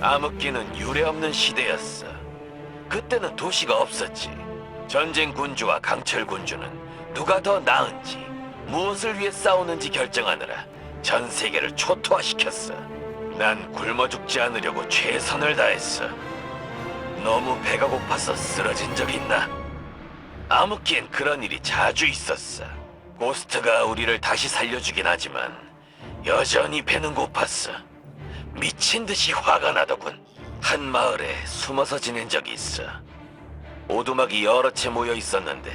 암흑기는 유례없는 시대였어. 그때는 도시가 없었지. 전쟁 군주와 강철 군주는 누가 더 나은지, 무엇을 위해 싸우는지 결정하느라 전 세계를 초토화시켰어. 난 굶어 죽지 않으려고 최선을 다했어. 너무 배가 고파서 쓰러진 적 있나? 암흑기엔 그런 일이 자주 있었어. 고스트가 우리를 다시 살려주긴 하지만 여전히 배는 고팠어. 미친 듯이 화가 나더군. 한 마을에 숨어서 지낸 적이 있어. 오두막이 여러 채 모여 있었는데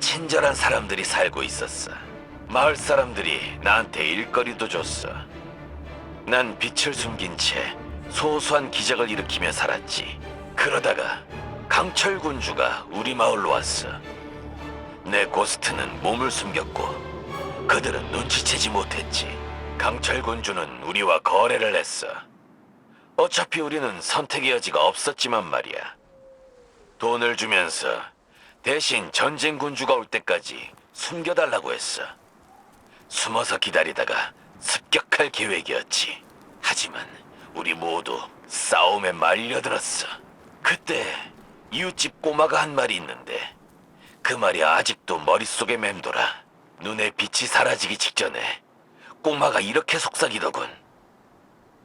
친절한 사람들이 살고 있었어. 마을 사람들이 나한테 일거리도 줬어. 난 빛을 숨긴 채 소소한 기적을 일으키며 살았지. 그러다가 강철 군주가 우리 마을로 왔어. 내 고스트는 몸을 숨겼고 그들은 눈치채지 못했지. 강철 군주는 우리와 거래를 했어. 어차피 우리는 선택의 여지가 없었지만 말이야. 돈을 주면서 대신 전쟁 군주가 올 때까지 숨겨달라고 했어. 숨어서 기다리다가 습격할 계획이었지. 하지만 우리 모두 싸움에 말려들었어. 그때 이웃집 꼬마가 한 말이 있는데 그 말이 아직도 머릿속에 맴돌아. 눈에 빛이 사라지기 직전에 꼬마가 이렇게 속삭이더군.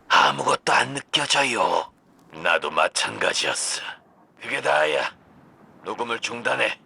아무것도 안 느껴져요. 나도 마찬가지였어. 그게 다야. 녹음을 중단해.